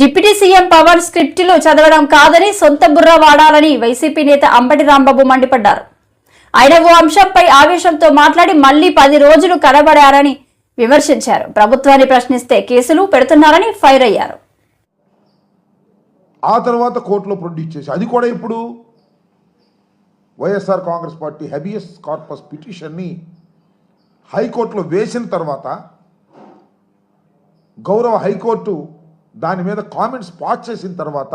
Deputy CM power స్క్రిప్టులు చదవడం కాదని సొంత బుర్ర వాడాలని వైసీపీ నేత అంబటి రాంబాబు మండిపడ్డారు. ఆయన ఓ అంశంపై ఆవేశంతో మాట్లాడి మళ్ళీ పది రోజులు కనబడారని విమర్శించారు. ప్రభుత్వాన్ని ప్రశ్నిస్తే కేసులు పెడుతున్నారని ఫైర్ అయ్యారు. ఆ తర్వాత కోర్టులో ప్రొడ్యూస్ చేసి అది కూడా ఇప్పుడు YSR Congress party habeas corpus పిటిషన్ని హైకోర్టులో వేసిన తర్వాత గౌరవ హైకోర్టు దాని మీద కామెంట్స్ పాస్ చేసిన తర్వాత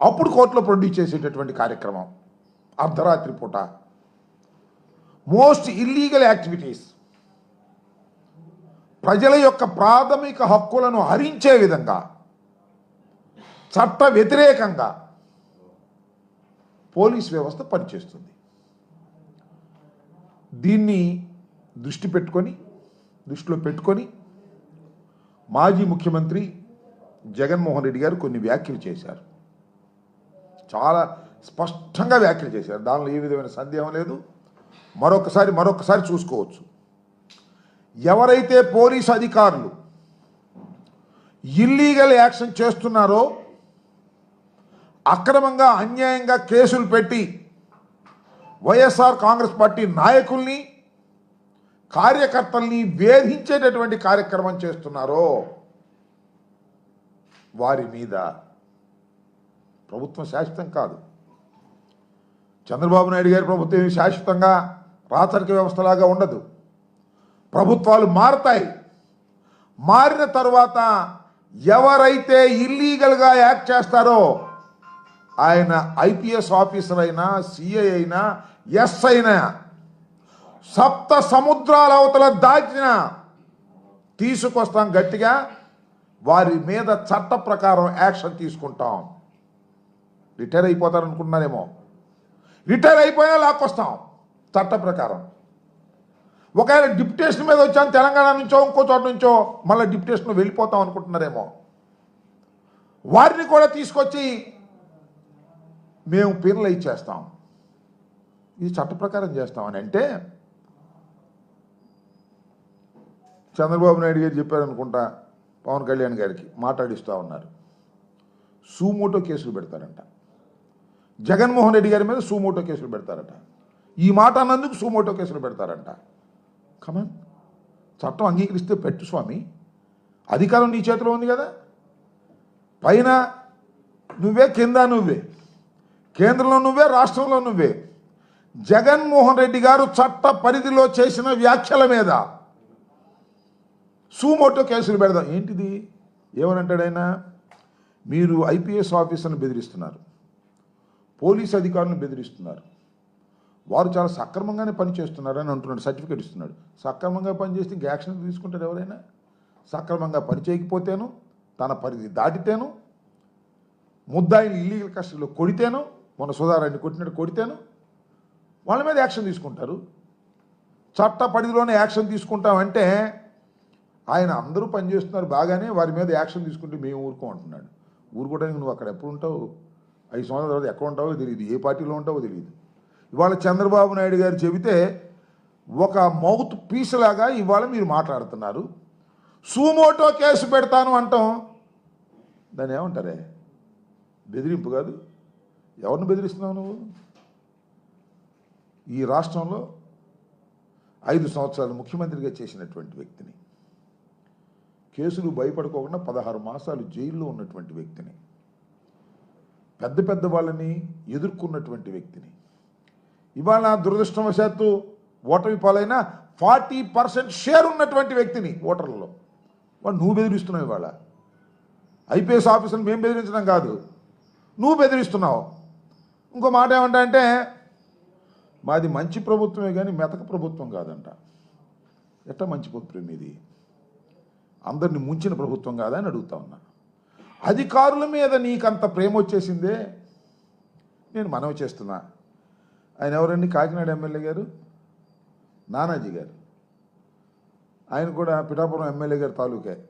అప్పుడు కోర్టులో ప్రొడ్యూస్ చేసేటటువంటి కార్యక్రమం. అర్ధరాత్రి పూట. మోస్ట్ ఇల్లీగల్ యాక్టివిటీస్ ప్రజల యొక్క ప్రాథమిక హక్కులను హరించే విధంగా చట్ట వ్యతిరేకంగా పోలీస్ వ్యవస్థ పనిచేస్తుంది. దీన్ని దృష్టి పెట్టుకొని దృష్టిలో పెట్టుకొని మాజీ ముఖ్యమంత్రి జగన్మోహన్ రెడ్డి గారు కొన్ని వ్యాఖ్యలు చేశారు. చాలా స్పష్టంగా వ్యాఖ్యలు చేశారు. దానిలో ఏ విధమైన సందేహం లేదు. మరొకసారి మరొకసారి చూసుకోవచ్చు. ఎవరైతే పోలీసు అధికారులు ఇల్లీగల్ యాక్షన్ చేస్తున్నారో అక్రమంగా అన్యాయంగా కేసులు పెట్టి వైఎస్ఆర్ కాంగ్రెస్ పార్టీ నాయకుల్ని కార్యకర్తల్ని వేధించేటటువంటి కార్యక్రమం చేస్తున్నారో వారి మీద ప్రభుత్వం శాశ్వతం కాదు. చంద్రబాబు నాయుడు గారి ప్రభుత్వం శాశ్వతంగా రాచరిక వ్యవస్థలాగా ఉండదు. ప్రభుత్వాలు మారతాయి. మారిన తర్వాత ఎవరైతే ఇల్లీగల్గా యాక్ట్ చేస్తారో ఆయన ఐపీఎస్ ఆఫీసర్ అయినా సిఐ అయినా ఎస్ అయినా సప్త సముద్రాల అవతల దాచిన తీసుకొస్తాం గట్టిగా. వారి మీద చట్ట ప్రకారం యాక్షన్ తీసుకుంటాం. రిటైర్ అయిపోతారు అనుకున్నారేమో రిటైర్ అయిపోయినా లాక్కొస్తాం. చట్ట ప్రకారం. ఒకవేళ డిప్యుటేషన్ మీద వచ్చాను తెలంగాణ నుంచో ఇంకో చోట నుంచో మళ్ళీ డిప్యుటేషన్ వెళ్ళిపోతాం అనుకుంటున్నారేమో. వారిని కూడా తీసుకొచ్చి మేము పీర్లు ఇచ్చేస్తాం. ఇది చట్ట ప్రకారం చేస్తామని అంటే చంద్రబాబు నాయుడు గారు చెప్పారనుకుంటా పవన్ కళ్యాణ్ గారికి మాట్లాడిస్తూ ఉన్నారు. సూమోటో కేసులు పెడతారంట. జగన్మోహన్ రెడ్డి గారి మీద సూమోటో కేసులు పెడతారట. ఈ మాట అన్నందుకు సూమోటో కేసులు పెడతారంట. కమన్ చట్టం అంగీకరిస్తే పెట్టు స్వామి. అధికారం నీ చేతిలో ఉంది కదా. పైన నువ్వే కింద నువ్వే. కేంద్రంలో నువ్వే రాష్ట్రంలో నువ్వే. జగన్మోహన్ రెడ్డి గారు చట్ట పరిధిలో చేసిన వ్యాఖ్యల మీద సూమోటో కేసులు పెడదాం. ఏంటిది? ఏమని అంటాడైనా మీరు ఐపీఎస్ ఆఫీసర్ని బెదిరిస్తున్నారు. పోలీస్ అధికారులను బెదిరిస్తున్నారు. వారు చాలా సక్రమంగానే పనిచేస్తున్నారు అని అంటున్నాడు సర్టిఫికేట్ ఇస్తున్నాడు. సక్రమంగా పనిచేస్తే ఇంక యాక్షన్ తీసుకుంటారు ఎవరైనా? సక్రమంగా పని చేయకపోతేను తన పరిధి దాటితేను ముద్దాయిని ఇల్లీగల్ కస్టడీలో కొడితేను మొన్న సుధారాన్ని కొట్టినట్టు కొడితేను వాళ్ళ మీద యాక్షన్ తీసుకుంటారు. చట్ట పరిధిలోనే యాక్షన్ తీసుకుంటామంటే ఆయన అందరూ పనిచేస్తున్నారు బాగానే వారి మీద యాక్షన్ తీసుకుంటే మేము ఊరుకో అంటున్నాడు. ఊరుకోవడానికి నువ్వు అక్కడ ఎప్పుడు ఉంటావు? ఐదు సంవత్సరాల తర్వాత ఎక్కడ ఉంటావో తెలియదు. ఏ పార్టీలో ఉంటావో తెలియదు. ఇవాళ చంద్రబాబు నాయుడు గారు చెబితే ఒక మౌత్ పీస్ లాగా ఇవాళ మీరు మాట్లాడుతున్నారు. సూమోటో కేసు పెడతాను అంటాం. దాన్ని ఏమంటారే? బెదిరింపు కాదు. ఎవరిని బెదిరిస్తున్నావు నువ్వు? ఈ రాష్ట్రంలో ఐదు సంవత్సరాలు ముఖ్యమంత్రిగా చేసినటువంటి వ్యక్తిని కేసులు భయపడుకోకుండా పదహారు మాసాలు జైల్లో ఉన్నటువంటి వ్యక్తిని పెద్ద పెద్ద వాళ్ళని ఎదుర్కొన్నటువంటి వ్యక్తిని. ఇవాళ దురదృష్టవశాత్తు ఓటమి పాలైన ఫార్టీ పర్సెంట్ షేర్ ఉన్నటువంటి వ్యక్తిని ఓటర్లలో. వాడు నువ్వు బెదిరిస్తున్నావు ఇవాళ. ఐపీఎస్ ఆఫీసర్ని మేము బెదిరించడం కాదు. నువ్వు బెదిరిస్తున్నావు. ఇంకో మాట ఏమంటా మాది మంచి ప్రభుత్వమే కానీ మెతక ప్రభుత్వం కాదంట. ఎట్ట మంచి ప్రభుత్వం ఇది అందరిని ముంచిన ప్రభుత్వం కాదా అని అడుగుతా ఉన్నా. అధికారుల మీద నీకంత ప్రేమ వచ్చేసిందే? నేను మనవి చేస్తున్నా. ఆయన ఎవరండి? కాకినాడ ఎమ్మెల్యే గారు? నానాజీ గారు. ఆయన కూడా పిఠాపురం ఎమ్మెల్యే గారి తాలూకే.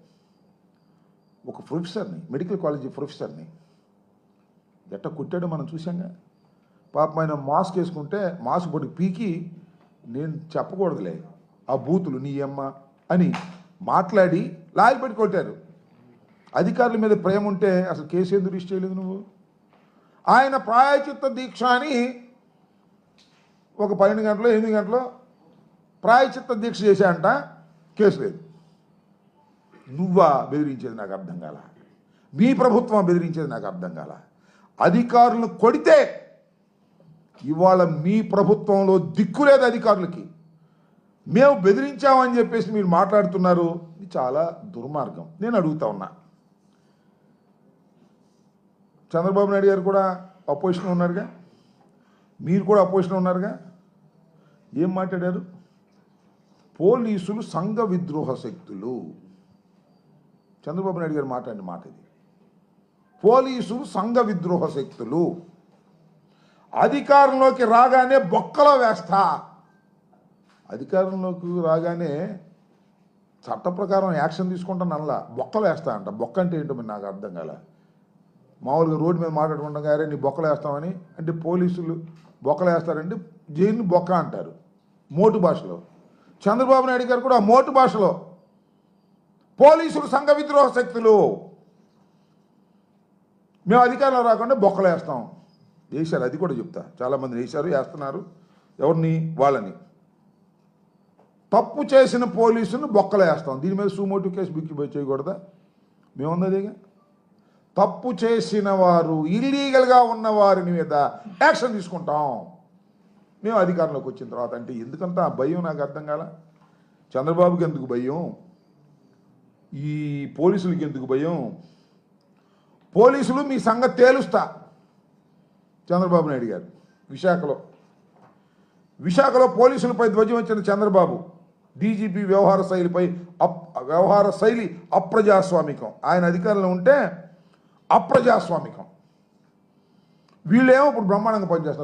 ఒక ప్రొఫెసర్ని మెడికల్ కాలేజీ ప్రొఫెసర్ని. ఎట్ట కుట్టాడో మనం చూసాంగా పాపం ఆయన మాస్క్ వేసుకుంటే మాస్క్ పొడి పీకి నేను చెప్పకూడదులే. ఆ బూతులు నీ అమ్మ అని మాట్లాడి లాగి కొట్టారు. అధికారుల మీద ప్రేమ ఉంటే అసలు కేసు ఎందుకు రిజిస్టర్ చేయలేదు నువ్వు? ఆయన ప్రాయచిత్త దీక్ష అని ఒక పన్నెండు గంటలు ఎనిమిది గంటలు ప్రాయచిత్త దీక్ష చేశాయంట కేసు లేదు. నువ్వా బెదిరించేది నాకు అర్థం కాల? మీ ప్రభుత్వం బెదిరించేది నాకు అర్థం కాల? అధికారులను కొడితే ఇవాళ మీ ప్రభుత్వంలో దిక్కు లేదు అధికారులకి. మేము బెదిరించామని చెప్పేసి మీరు మాట్లాడుతున్నారు ఇది చాలా దుర్మార్గం. నేను అడుగుతా ఉన్నా. చంద్రబాబు నాయుడు గారు కూడా అపోజిషన్ ఉన్నారుగా? మీరు కూడా అపోజిషన్ ఉన్నారుగా? ఏం మాట్లాడారు? పోలీసులు సంఘ విద్రోహ శక్తులు. చంద్రబాబు నాయుడు గారు మాట్లాడిన మాట ఇది. పోలీసులు సంఘ విద్రోహ శక్తులు. అధికారంలోకి రాగానే బొక్కలో వేస్తా. అధికారంలోకి రాగానే చట్ట ప్రకారం యాక్షన్ తీసుకుంటాను అనలా. బొక్కలు వేస్తా అంట బొక్క అంటే ఏంటో మరి నాకు అర్థం కాల. మామూలుగా రోడ్డు మీద మాట్లాడుకుంటాం గారే నీ బొక్కలు వేస్తామని అంటే పోలీసులు బొక్కలు వేస్తారంటే జైలు బొక్క అంటారు. మోటు భాషలో. చంద్రబాబు నాయుడు గారు కూడా మోటు భాషలో. పోలీసులు సంఘ విద్రోహ శక్తులు. మేము అధికారంలో రాకుండా బొక్కలు వేస్తాం. వేశారు అది కూడా చెప్తా. చాలామంది వేశారు వేస్తున్నారు. ఎవరిని? వాళ్ళని. తప్పు చేసిన పోలీసును బొక్కలేస్తాం. దీని మీద సుమోటు కేసు బిక్కి చేయకూడదా? మేమున్నదేగా తప్పు చేసిన వారు ఇల్లీగల్గా ఉన్న మీద యాక్షన్ తీసుకుంటాం. మేము అధికారంలోకి వచ్చిన తర్వాత అంటే ఎందుకంత ఆ భయం నాకు అర్థం కాల? చంద్రబాబుకి ఎందుకు భయం? ఈ పోలీసులకి ఎందుకు భయం? పోలీసులు మీ సంగతి తేలుస్తా చంద్రబాబు నాయుడు గారు విశాఖలో. విశాఖలో పోలీసులపై ధ్వజం వచ్చిన చంద్రబాబు. డీజీపీ వ్యవహార శైలిపై అప్ వ్యవహార శైలి అప్రజాస్వామికం. ఆయన అధికారంలో ఉంటే అప్రజాస్వామికం. వీళ్ళేమో ఇప్పుడు బ్రహ్మాండంగా పనిచేస్తారు.